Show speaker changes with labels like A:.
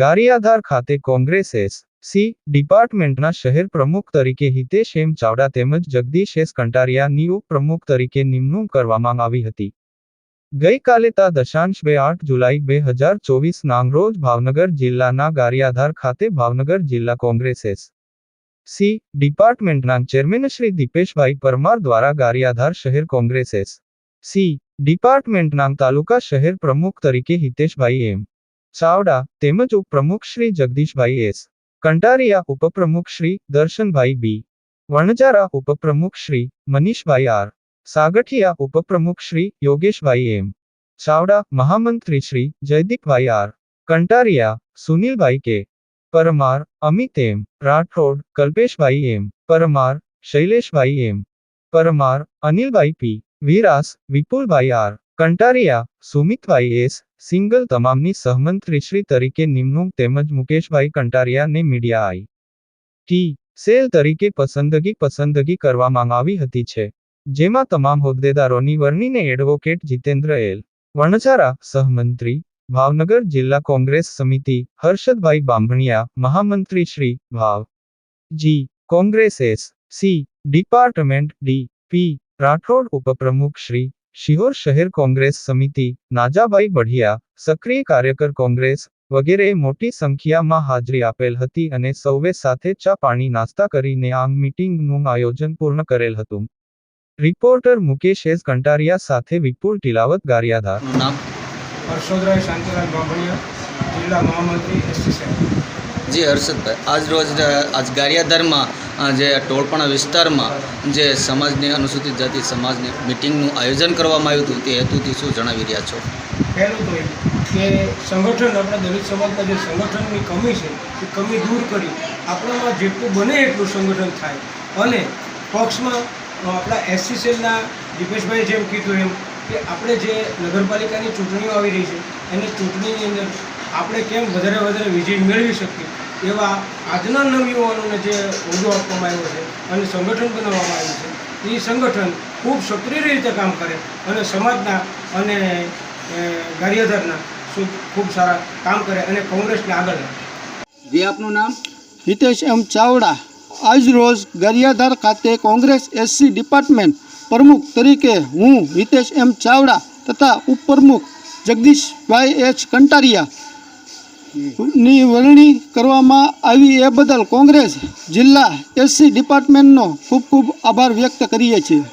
A: ગારિયાધાર ખાતે Congress S. C. ડિપાર્ટમેન્ટના શહેર પ્રમુખ તરીકે હિતેશ એમ ચાવડા તેમજ જગદીશ એસ કંટારિયાની ઉપપ્રમુખ તરીકે નિમણૂક કરવામાં આવી હતી. ગઈકાલે તા દશાંશ બે આઠ જુલાઈ બે હજાર ચોવીસ નાંગરોજ ભાવનગર જિલ્લાના ગારિયાધાર ખાતે ભાવનગર જિલ્લા કોંગ્રેસ એસ. સી. ડિપાર્ટમેન્ટના ચેરમેન શ્રી દીપેશભાઈ પરમાર દ્વારા ગારિયાધાર શહેર કોંગ્રેસ એસ. સી. ડિપાર્ટમેન્ટના તાલુકા શહેર પ્રમુખ તરીકે હિતેશભાઈ એમ. ચાવડા તેમજ ઉપપ્રમુખ શ્રી જગદીશભાઈ એસ. કંટારિયા ઉપપ્રમુખ શ્રી દર્શનભાઈ બી. વણજારા ઉપપ્રમુખ શ્રી મનીષભાઈ આર. સાગઠિયા ઉપપ્રમુખ શ્રી યોગેશભાઈ એમ. ચાવડા મહામંત્રી Shri જયદીપભાઈ R. Kantariya Sunilbhai K. Parmar Amit M. Rathod Kalpeshbhai M. Parmar Shaileshbhai M. Parmar Anilbhai P. Viras Vipulbhai R. Kantariya, Sumitbhai S, Singal તમામની સહમંત્રીશ્રી તરીકે નિમણૂક તેમજ મુકેશભાઈ કંટારિયાને મીડિયા આઈ. ટી, સેલ તરીકે પસંદગી પસંદગી કરવામાં આવી હતી છે. જેમાં તમામ હોદ્દેદારોની વર્ણીને એડવોકેટ જીતેન્દ્ર એલ. વણઝારા, સહમંત્રી, ભાવનગર જિલ્લા કોંગ્રેસ સમિતિ, હર્ષદભાઈ બાંભણિયા, મહામંત્રી શ્રી, ભાવ. જી, Congress S. C, department D, P, Rathod ઉપપ્રમુખ શ્રી શિહોર શહેર કોંગ્રેસ સમિતિ, નાજાભાઈ બઢિયા સક્રિય કાર્યકર કોંગ્રેસ વગેરે મોટી સંખ્યામાં હાજરી આપેલ હતી અને સૌએ સાથે ચા પાણી નાસ્તા કરીને આ મીટિંગનું આયોજન પૂર્ણ કરેલ હતું. રિપોર્ટર મુકેશ એસ કંટારિયા સાથે વિપુલ ટિલાવત ગારિયાધાર.
B: નામ
C: શાંતિલાલ બાંભણિયા જિલ્લા મહામંત્રી એસટી સાહેબ.
B: જી, હર્ષદભાઈ. આજ રોજ આજ ગારિયાધારમાં જે ટોળપાણા વિસ્તારમાં જે સમાજની અનુસૂચિત જાતિ સમાજની મિટિંગનું આયોજન કરવામાં આવ્યું હતું, તે હેતુથી શું જણાવી રહ્યા છો?
C: પહેલું તો કે સંગઠન, આપણા દલિત સમાજના જે સંગઠનની કમી છે, એ કમી દૂર કરી આપણામાં જેટલું બને એટલું સંગઠન થાય. અને પક્ષમાં આપણા એસસી દીપેશભાઈ જેમ કીધું એમ કે આપણે જે નગરપાલિકાની ચૂંટણીઓ આવી રહી છે, એની ચૂંટણીની અંદર આપણે કેમ વધારે વધારે વિજય મેળવી શકીએ? એવા આજના નવયુવાનોને જે હોદ્દો આપવામાં આવ્યો છે અને સંગઠન બનાવવામાં આવ્યું છે એ સંગઠન ખૂબ સક્રિય રીતે કામ કરે અને સમાજના અને ગારિયાધારના ખૂબ સારા કામ કરે અને કોંગ્રેસને આગળ
D: જે આપનું નામ? હિતેશ એમ ચાવડા. આજ રોજ ગરિયાધાર ખાતે કોંગ્રેસ એસસી ડિપાર્ટમેન્ટ પ્રમુખ તરીકે હું હિતેશ એમ ચાવડા તથા ઉપપ્રમુખ જગદીશભાઈ એચ કંટારિયા ની વરણી કરવામાં આવી એ બદલ કોંગ્રેસ જિલ્લા એસસી ડિપાર્ટમેન્ટનો ખૂબ ખૂબ આભાર વ્યક્ત કરીએ છીએ.